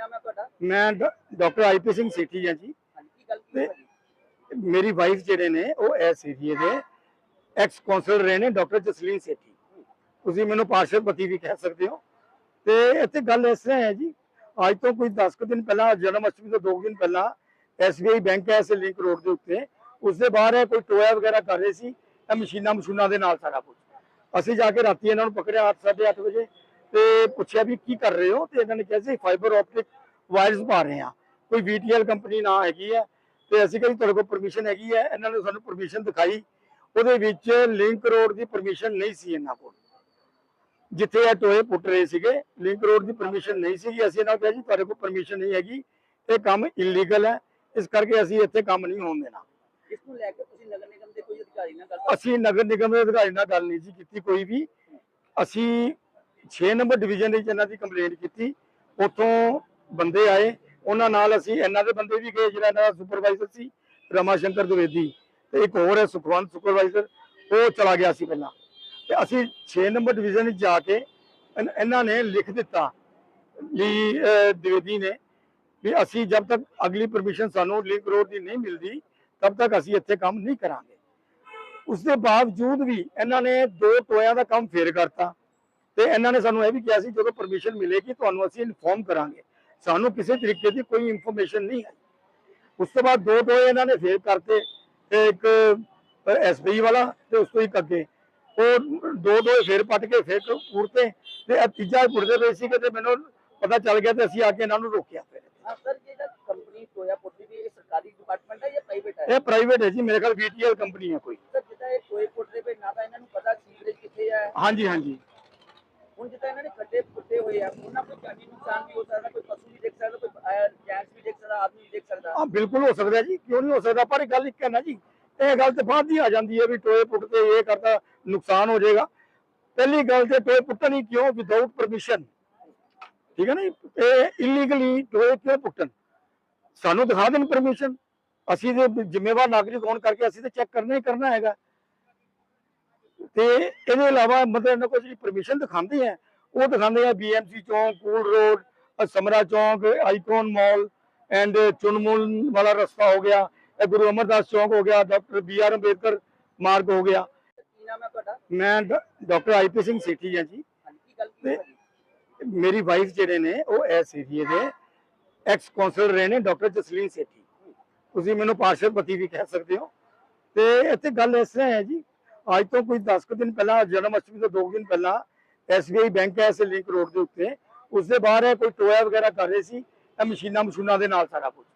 ਨਾਮ ਹੈ ਤੁਹਾਡਾ? ਮੈਂ ਡਾਕਟਰ ਆਈਪੀ ਸਿੰਘ ਸੇਠੀ ਹਾਂ ਜੀ। ਹਾਂਜੀ ਕੀ ਗੱਲ ਕੀ ਤੇ- ਹੋਈ? ਮੇਰੀ ਵਾਈਫ ਜਿਹੜੇ ਨੇ ਉਹ ਏਰੀਏ ਦੇ ਐਕਸ ਕਾਉਂਸਲਰ ਰਹੇ ਨੇ ਡਾਕਟਰ ਜਸਲੀਨ ਸੇਠੀ। ਤੁਸੀਂ ਮੈਨੂੰ ਪਾਰਸ਼ਵਪਤੀ ਵੀ ਕਹਿ ਸਕਦੇ ਹੋ। ਤੇ ਇੱਥੇ ਗੱਲ ਇਸ ਤਰ੍ਹਾਂ ਹੈ ਜੀ ਅੱਜ ਤੋਂ ਕੋਈ 10 ਕੁ ਦਿਨ ਪਹਿਲਾਂ ਜਨਮ ਅਸ਼ਟਮੀ ਤੋਂ 2 ਦਿਨ ਪਹਿਲਾਂ ਐਸਬੀਆਈ ਬੈਂਕ ਐਸੇ ਲਿੰਕ ਰੋਡ ਦੇ ਉੱਤੇ। ਉਸ ਦੇ ਬਾਹਰ ਹੈ ਕੋਈ ਟੋਇਆ ਵਗੈਰਾ ਕਰ ਰਹੇ ਸੀ ਇਹ ਮਸ਼ੀਨਾਂ ਮਸ਼ੂਨਾਂ ਦੇ ਨਾਲ ਸਾਰਾ ਕੁਝ ਅਸੀਂ ਜਾ ਕੇ ਰਾਤੀ ਇਹਨਾਂ ਨੂੰ ਪਕੜਿਆ 8:30 ਵਜੇ। ਤੇ ਪੁੱਛਿਆ ਵੀ ਕੀ ਕਰ ਰਹੇ ਹੋ? ਤੇ ਇਹਨਾਂ ਨੇ ਕਿਹਾ ਸੀ ਫਾਈਬਰ ਆਪਟਿਕ ਵਾਇਰਸ ਪਾ ਰਹੇ ਆ ਕੋਈ ਵੀਟੀਐਲ ਕੰਪਨੀ ਨਾਂ ਹੈਗੀ ਹੈ ਤੇ ਅਸੀਂ ਕਿਹਾ ਜੀ ਤੁਹਾਡੇ ਕੋਲ ਪਰਮਿਸ਼ਨ ਹੈਗੀ ਹੈ। ਇਹਨਾਂ ਨੇ ਸਾਨੂੰ ਪਰਮਿਸ਼ਨ ਦਿਖਾਈ। ਉਹਦੇ ਵਿੱਚ ਲਿੰਕ ਰੋਡ ਦੀ ਪਰਮਿਸ਼ਨ ਨਹੀਂ ਸੀ ਇਹਨਾਂ ਕੋਲ। ਜਿੱਥੇ ਇਹ ਟੋਏ ਪੁੱਟ ਰਹੇ ਸੀਗੇ ਲਿੰਕ ਰੋਡ ਦੀ ਪਰਮਿਸ਼ਨ ਨਹੀਂ ਸੀਗੀ। ਅਸੀਂ ਇਹਨਾਂ ਨੂੰ ਕਿਹਾ ਜੀ ਤੁਹਾਡੇ ਕੋਲ ਪਰਮਿਸ਼ਨ ਨਹੀਂ ਹੈਗੀ। ਇਹ ਕੰਮ ਇਲੀਗਲ ਹੈ। ਇਸ ਕਰਕੇ ਅਸੀਂ ਇੱਥੇ ਕੰਮ ਨਹੀਂ ਹੋਣ ਦੇਣਾ। ਇਸ ਨੂੰ ਲੈ ਕੇ ਤੁਸੀਂ ਨਗਰ ਨਿਗਮ ਦੇ ਕੋਈ ਅਧਿਕਾਰੀ ਨਾਲ ਗੱਲ ਅਸੀਂ ਨਗਰ ਨਿਗਮ ਦੇ ਅਧਿਕਾਰੀ ਨਾਲ ਗੱਲ ਨਹੀਂ ਸੀ ਕੀਤੀ ਕੋਈ ਵੀ। ਅਸੀਂ 6 ਨੰਬਰ ਡਿਵੀਜ਼ਨ ਦੇ ਵਿੱਚ ਇਹਨਾਂ ਦੀ ਕੰਪਲੇਂਟ ਕੀਤੀ। ਉੱਥੋਂ ਬੰਦੇ ਆਏ। ਉਹਨਾਂ ਨਾਲ ਅਸੀਂ ਇਹਨਾਂ ਦੇ ਬੰਦੇ ਵੀ ਗਏ, ਜਿਹੜਾ ਇਹਨਾਂ ਦਾ ਸੁਪਰਵਾਈਜ਼ਰ ਸੀ ਰਮਾ ਸ਼ੰਕਰ ਦੁਵੇਦੀ। ਤੇ ਇੱਕ ਹੋਰ ਹੈ ਸੁਖਵੰਤ ਸੁਪਰਵਾਈਜ਼ਰ ਉਹ ਚਲਾ ਗਿਆ ਸੀ ਪਹਿਲਾਂ। ਤੇ ਅਸੀਂ 6 ਨੰਬਰ ਡਿਵੀਜ਼ਨ ਵਿੱਚ ਜਾ ਕੇ ਇਹਨਾਂ ਨੇ ਲਿਖ ਦਿੱਤਾ ਲਈ ਦਿਵੇਦੀ ਨੇ ਵੀ ਅਸੀਂ ਜਦ ਤੱਕ ਅਗਲੀ ਪਰਮਿਸ਼ਨ ਸਾਨੂੰ ਲਿੰਕ ਰੋਡ ਦੀ ਨਹੀਂ ਮਿਲਦੀ, ਤਦ ਤੱਕ ਅਸੀਂ ਇੱਥੇ ਕੰਮ ਨਹੀਂ ਕਰਾਂਗੇ। ਉਸ ਦੇ ਬਾਵਜੂਦ ਵੀ ਇਹਨਾਂ ਨੇ ਦੋ ਟੋਇਆਂ ਦਾ ਕੰਮ ਫੇਰ ਕਰਤਾ। ਤੇ ਇਹਨਾਂ ਨੇ ਸਾਨੂੰ ਇਹ ਵੀ ਕਿਹਾ ਸੀ ਜਦੋਂ ਪਰਮਿਸ਼ਨ ਮਿਲੇਗੀ ਤੁਹਾਨੂੰ ਅਸੀਂ ਇਨਫੋਰਮ ਕਰਾਂਗੇ। ਸਾਨੂੰ ਕਿਸੇ ਤਰੀਕੇ ਦੀ ਕੋਈ ਇਨਫੋਰਮੇਸ਼ਨ ਨਹੀਂ ਹੈ ਉਸ ਤੋਂ ਬਾਅਦ ਦੋ ਟੋਏ ਇਹਨਾਂ ਨੇ ਫੇਰ ਕਰਤੇ ਤੇ ਇੱਕ ਐਸਬੀ ਵਾਲਾ ਤੇ ਉਸ ਤੋਂ ਇੱਕ ਅੱਗੇ। ਉਹ ਦੋ ਦੋ ਫੇਰ ਪੱਟ ਕੇ ਫੇਰ ਪੂਰਤੇ ਤੇ ਇਹ ਤੀਜਾ ਪੁੱਟਦੇ ਪਏ ਸੀ ਤੇ ਮੈਨੂੰ ਪਤਾ ਚੱਲ ਗਿਆ ਤੇ ਅਸੀਂ ਆ ਕੇ ਇਹਨਾਂ ਨੂੰ ਰੋਕਿਆ ਫਿਰ। ਸਰ ਜਿਹੜਾ ਕੰਪਨੀ ਟੋਇਆ ਪੁੱਟੀ ਦੀ ਇਹ ਸਰਕਾਰੀ ਡਿਪਾਰਟਮੈਂਟ ਹੈ ਜਾਂ ਪ੍ਰਾਈਵੇਟ ਹੈ? ਇਹ ਪ੍ਰਾਈਵੇਟ ਹੈ ਜੀ ਮੇਰੇ ਖਿਆਲ ਵੀਟੀਐਲ ਕੰਪਨੀ ਹੈ ਕੋਈ। ਸਰ ਜਿੱਦਾਂ ਇਹ ਟੋਏ ਪੁੱਟਦੇ ਪਏ ਨਾ ਤਾਂ ਇਹਨਾਂ ਨੂੰ ਪਤਾ ਸੀਵਰੇਜ ਕਿੱਥੇ ਹੈ। ਹਾਂਜੀ ਹਾਂਜੀ। ਖੱਡੇ ਉਹਨਾਂ ਕੋਈ ਜਾਨੀ ਨੁਕਸਾਨ ਵੀ ਹੋ ਸਕਦਾ, ਕੋਈ ਪਸ਼ੂ ਵੀ ਦੇਖ ਸਕਦਾ, ਕੋਈ ਜੈਂਟਸ ਵੀ ਦੇਖ ਸਕਦਾ, ਆਦਮੀ ਵੀ ਦੇਖ ਸਕਦਾ। ਹਾਂ, ਬਿਲਕੁਲ ਹੋ ਸਕਦਾ ਜੀ, ਕਿਉਂ ਨਹੀਂ ਹੋ ਸਕਦਾ? ਪਰ ਇਹ ਗੱਲ ਇੱਕ ਹੈ ਨਾ ਜੀ, ਇਹ ਗੱਲ ਤੇ ਬਾਅਦ ਦੀ ਆ ਜਾਂਦੀ ਹੈ ਵੀ ਟੋਏ ਪੁੱਟਦੇ, ਇਹ ਕਰਦਾ ਨੁਕਸਾਨ ਹੋ ਜਾਏਗਾ। ਪਹਿਲੀ ਗੱਲ ਤੇ ਟੋਏ ਪੁੱਟਣ ਹੀ ਕਿਉਂ? ਵਿਦਆਊਟ ਪਰਮਿਸ਼ਨ ਠੀਕ ਹੈ ਨਾ ਇਹ ਇਲੀਗਲੀ ਟੋਏ ਕਿਉਂ ਪੁੱਟਣ? ਸਾਨੂੰ ਦਿਖਾ ਦੇਣ ਪਰਮਿਸ਼ਨ ਅਸੀਂ ਤੇ ਜ਼ਿੰਮੇਵਾਰ ਨਾਗਰਿਕ ਹੋਣ ਕਰਕੇ ਅਸੀਂ ਤੇ ਚੈੱਕ ਕਰਨਾ ਹੀ ਕਰਨਾ ਹੈਗਾ। ਤੇ ਇਹਦੇ ਇਲਾਵਾ ਮਤਲਬ ਇਹਨਾਂ ਕੋਲ ਜਿਹੜੀ ਪਰਮਿਸ਼ਨ ਦਿਖਾਉਂਦੇ ਆ ਉਹ ਦਿਖਾਉਂਦੇ ਆ BMC Chowk cool road Samra Chowk icon mall and ਚੁਨਮੁਲ ਵਾਲਾ ਰਸਤਾ ਹੋ ਗਿਆ। ਇਹ ਗੁਰੂ ਅਮਰਦਾਸ ਚੌਂਕ ਹੋ ਗਿਆ ਡਾਕਟਰ ਬੀ ਆਰ ਅੰਬੇਦਕਰ ਮਾਰਗ ਹੋ ਗਿਆ। ਮੈਂ ਡਾਕਟਰ ਆਈਪੀ ਸਿੰਘ ਸੇਠੀ ਹਾਂ ਜੀ। ਮੇਰੀ ਵਾਈਫ ਜਿਹੜੇ ਨੇ ਉਹ ਇਸ ਏਰੀਏ ਦੇ ਐਕਸ ਕਾਉਂਸਲਰ ਰਹੇ ਨੇ ਡਾਕਟਰ ਜਸਲੀਨ ਸੇਠੀ। ਤੁਸੀਂ ਮੈਨੂੰ ਪਾਰਸ਼ਵਪਤੀ ਵੀ ਕਹਿ ਸਕਦੇ ਹੋ। ਤੇ ਇੱਥੇ ਗੱਲ ਇਸ ਤਰ੍ਹਾਂ ਹੈ ਜੀ ਅੱਜ ਤੋਂ ਕੋਈ 10 ਕੁ ਦਿਨ ਪਹਿਲਾਂ ਜਨਮ ਅਸ਼ਟਮੀ ਤੋਂ 2 ਦਿਨ ਪਹਿਲਾਂ ਐਸਬੀਆਈ ਬੈਂਕ ਹੈ, ਇਸ ਲਿੰਕ ਰੋਡ ਦੇ ਉੱਤੇ। ਉਸ ਦੇ ਬਾਹਰ ਹੈ, ਕੋਈ ਟੋਇਆ ਵਗੈਰਾ ਕਰ ਰਹੇ ਸੀ ਇਹ ਮਸ਼ੀਨਾਂ ਮਸ਼ੂਨਾਂ ਦੇ ਨਾਲ ਸਾਰਾ ਕੁਝ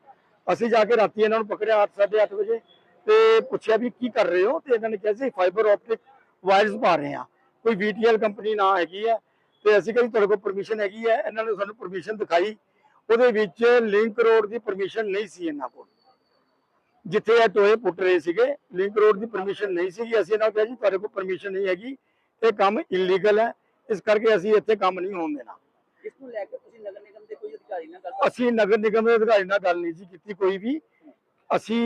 ਅਸੀਂ ਜਾ ਕੇ ਰਾਤੀ ਇਹਨਾਂ ਨੂੰ ਪਕੜਿਆ 8:30 ਵਜੇ ਤੇ ਪੁੱਛਿਆ ਵੀ ਕੀ ਕਰ ਰਹੇ ਹੋ? ਤੇ ਇਹਨਾਂ ਨੇ ਕਿਹਾ ਸੀ ਫਾਈਬਰ ਆਪਟਿਕ ਵਾਇਰਸ ਪਾ ਰਹੇ ਆ ਕੋਈ ਵੀਟੀਐਲ ਕੰਪਨੀ ਨਾ ਹੈਗੀ ਹੈ ਤੇ ਅਸੀਂ ਕਹਿੰਦੇ ਤੁਹਾਡੇ ਕੋਲ ਪਰਮਿਸ਼ਨ ਹੈਗੀ ਹੈ। ਇਹਨਾਂ ਨੇ ਸਾਨੂੰ ਪਰਮਿਸ਼ਨ ਦਿਖਾਈ। ਉਹਦੇ ਵਿੱਚ ਲਿੰਕ ਰੋਡ ਦੀ ਪਰਮਿਸ਼ਨ ਨਹੀਂ ਸੀ ਇਹਨਾਂ ਕੋਲ। ਜਿੱਥੇ ਇਹ ਟੋਏ ਪੁੱਟ ਰਹੇ ਸੀਗੇ, ਲਿੰਕ ਰੋਡ ਦੀ ਪਰਮਿਸ਼ਨ ਨਹੀਂ ਸੀਗੀ। ਅਸੀਂ ਇਹਨਾਂ ਨੂੰ ਕਿਹਾ ਜੀ, ਤੁਹਾਡੇ ਕੋਲ ਪਰਮਿਸ਼ਨ ਨਹੀਂ ਹੈਗੀ। ਇਹ ਕੰਮ ਇਲੀਗਲ ਹੈ। ਇਸ ਕਰਕੇ ਅਸੀਂ ਇੱਥੇ ਕੰਮ ਨਹੀਂ ਹੋਣ ਦੇਣਾ। ਅਸੀਂ ਨਗਰ ਨਿਗਮ ਦੇ ਅਧਿਕਾਰੀ ਨਾਲ ਗੱਲ ਨਹੀਂ ਕੀਤੀ ਕੋਈ ਵੀ। ਅਸੀਂ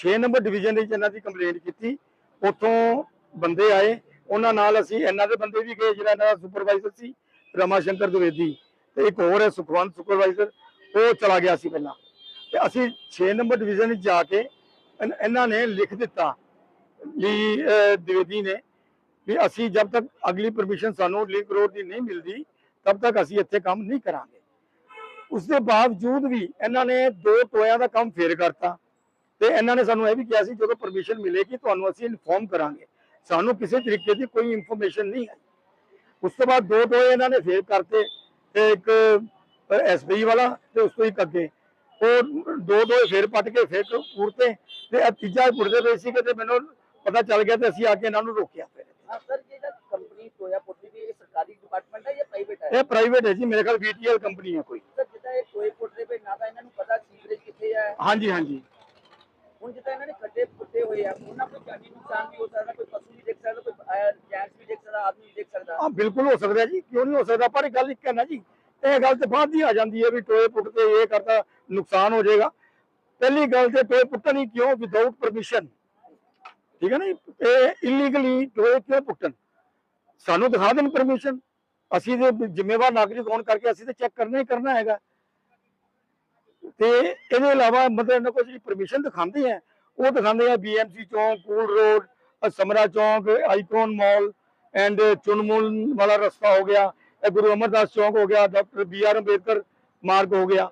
6 ਨੰਬਰ ਡਿਵੀਜ਼ਨ ਦੇ ਵਿੱਚ ਦੀ ਕੰਪਲੇਂਟ ਕੀਤੀ। ਉੱਥੋਂ ਬੰਦੇ ਆਏ। ਉਹਨਾਂ ਨਾਲ ਅਸੀਂ ਇਹਨਾਂ ਦੇ ਬੰਦੇ ਵੀ ਗਏ ਜਿਹੜਾ ਇਹਨਾਂ ਦਾ ਸੁਪਰਵਾਈਜ਼ਰ ਸੀ ਰਮਾ ਸ਼ੰਕਰ ਦਵੇਦੀ। ਤੇ ਇੱਕ ਹੋਰ ਹੈ ਸੁਖਵੰਤ ਸੁਪਰਵਾਈਜ਼ਰ ਉਹ ਚਲਾ ਗਿਆ ਸੀ ਪਹਿਲਾਂ। ਤੇ ਅਸੀਂ 6 ਨੰਬਰ ਡਿਵੀਜ਼ਨ ਵਿੱਚ ਜਾ ਕੇ ਇਹਨਾਂ ਨੇ ਲਿਖ ਦਿੱਤਾ। ਵੀ ਦਵੇਦੀ ਨੇ ਵੀ ਅਸੀਂ ਜਦ ਤੱਕ ਅਗਲੀ ਪਰਮਿਸ਼ਨ ਸਾਨੂੰ ਲਿੰਕ ਰੋਡ ਦੀ ਨਹੀਂ ਮਿਲਦੀ ਤਦ ਤੱਕ ਅਸੀਂ ਇੱਥੇ ਕੰਮ ਨਹੀਂ ਕਰਾਂਗੇ। ਉਸ ਦੇ ਬਾਵਜੂਦ ਵੀ ਇਹਨਾਂ ਨੇ ਦੋ ਟੋਇਆਂ ਦਾ ਕੰਮ ਫੇਰ ਕਰਤਾ ਤੇ ਇਹਨਾਂ ਨੇ ਸਾਨੂੰ ਇਹ ਵੀ ਕਿਹਾ ਸੀ, ਜਦੋਂ ਪਰਮਿਸ਼ਨ ਮਿਲੇਗੀ ਤੁਹਾਨੂੰ ਅਸੀਂ ਇਨਫੋਰਮ ਕਰਾਂਗੇ। ਸਾਨੂੰ ਕਿਸੇ ਤਰੀਕੇ ਦੀ ਕੋਈ ਇਨਫੋਰਮੇਸ਼ਨ ਨਹੀਂ ਹੈ। ਉਸ ਤੋਂ ਬਾਅਦ ਦੋ ਟੋਏ ਇਹਨਾਂ ਨੇ ਫੇਰ ਕਰਤੇ ਤੇ ਇੱਕ ਐਸਬੀ ਵਾਲਾ ਤੇ ਉਸ ਤੋਂ ਇੱਕ ਅੱਗੇ। ਉਹ ਦੋ ਦੋ ਫੇਰ ਪੱਟ ਕੇ ਫੇਰ ਪੂਰਤੇ ਤੇ ਤੀਜਾ ਪੁੱਟਦੇ ਪਏ ਸੀ ਤੇ ਮੈਨੂੰ ਪਤਾ ਚੱਲ ਗਿਆ ਤੇ ਅਸੀਂ ਆ ਕੇ ਇਹਨਾਂ ਨੂੰ ਰੋਕਿਆ ਫਿਰ। ਸਰ ਜਿਹੜਾ ਕੰਪਨੀ ਟੋਇਆ ਪੁੱਟੀ ਦੀ ਇਹ ਸਰਕਾਰੀ ਡਿਪਾਰਟਮੈਂਟ ਹੈ ਜਾਂ ਪ੍ਰਾਈਵੇਟ ਹੈ? ਇਹ ਪ੍ਰਾਈਵੇਟ ਹੈ ਜੀ ਮੇਰੇ ਖਿਆਲ ਵੀਟੀਐਲ ਕੰਪਨੀ ਹੈ ਕੋਈ। ਸਰ ਜਿੱਦਾਂ ਇਹ ਟੋਏ ਪੁੱਟਦੇ ਪਏ ਨਾ ਤਾਂ ਇਹਨਾਂ ਨੂੰ ਪਤਾ ਸੀਵਰੇਜ ਕਿੱਥੇ ਹੈ। ਹਾਂਜੀ ਹਾਂਜੀ। ਹੁਣ ਜਿੱਦਾਂ ਇਹਨਾਂ ਨੇ ਖੱਡੇ ਪੁੱਟੇ ਹੋਏ ਆ ਉਹਨਾਂ ਕੋਈ ਜਾਨੀ ਨੁਕਸਾਨ ਵੀ ਹੋ ਸਕਦਾ ਕੋਈ ਪਸ਼ੂ ਵੀ ਦੇਖ ਸਕਦਾ ਕੋਈ ਜੈਂਟਸ ਵੀ ਦੇਖ ਸਕਦਾ ਆਦਮੀ ਵੀ ਦੇਖ ਸਕਦਾ। ਹਾਂ ਬਿਲਕੁਲ ਹੋ ਸਕਦਾ ਜੀ ਕਿਉਂ ਨਹੀਂ ਹੋ ਸਕਦਾ ਪਰ ਇਹ ਗੱਲ ਇੱਕ ਨਾ ਜੀ ਇਹ ਗੱਲ ਤੇ ਬਾਅਦ ਦੀ ਆ ਜਾਂਦੀ ਹੈ ਵੀ ਟੋਏ ਪੁੱਟਦੇ ਇਹ ਕਰਦਾ ਨੁਕਸਾਨ ਹੋ ਜਾਏਗਾ। ਪਹਿਲੀ ਗੱਲ ਤੇ ਟੋਏ ਪੁੱਟਣ ਹੀ ਕਿਉਂ? ਵਿਦਆਊਟ ਪਰਮਿਸ਼ਨ ਠੀਕ ਹੈ ਨਾ ਇਹ ਇਲੀਗਲੀ ਟੋਏ ਕਿਉਂ ਪੁੱਟਣ? ਸਾਨੂੰ ਦਿਖਾ ਦੇਣ ਪਰਮਿਸ਼ਨ ਅਸੀਂ ਤੇ ਜ਼ਿੰਮੇਵਾਰ ਨਾਗਰਿਕ ਹੋਣ ਕਰਕੇ ਅਸੀਂ ਤੇ ਚੈੱਕ ਕਰਨਾ ਹੀ ਕਰਨਾ ਹੈਗਾ। ਤੇ ਇਹਦੇ ਇਲਾਵਾ ਮਤਲਬ ਇਹਨਾਂ ਕੋਲ ਜਿਹੜੀ ਪਰਮਿਸ਼ਨ ਦਿਖਾਉਂਦੇ ਆ, ਉਹ ਦਿਖਾਉਂਦੇ ਆ BMC Chowk cool road Samra Chowk icon mall and ਚੁਨਮੁਨ ਵਾਲਾ ਰਸਤਾ ਹੋ ਗਿਆ, ਇਹ ਗੁਰੂ ਅਮਰਦਾਸ ਚੌਂਕ ਹੋ ਗਿਆ, ਡਾਕਟਰ ਬੀ ਆਰ ਅੰਬੇਦਕਰ ਮਾਰਗ ਹੋ ਗਿਆ।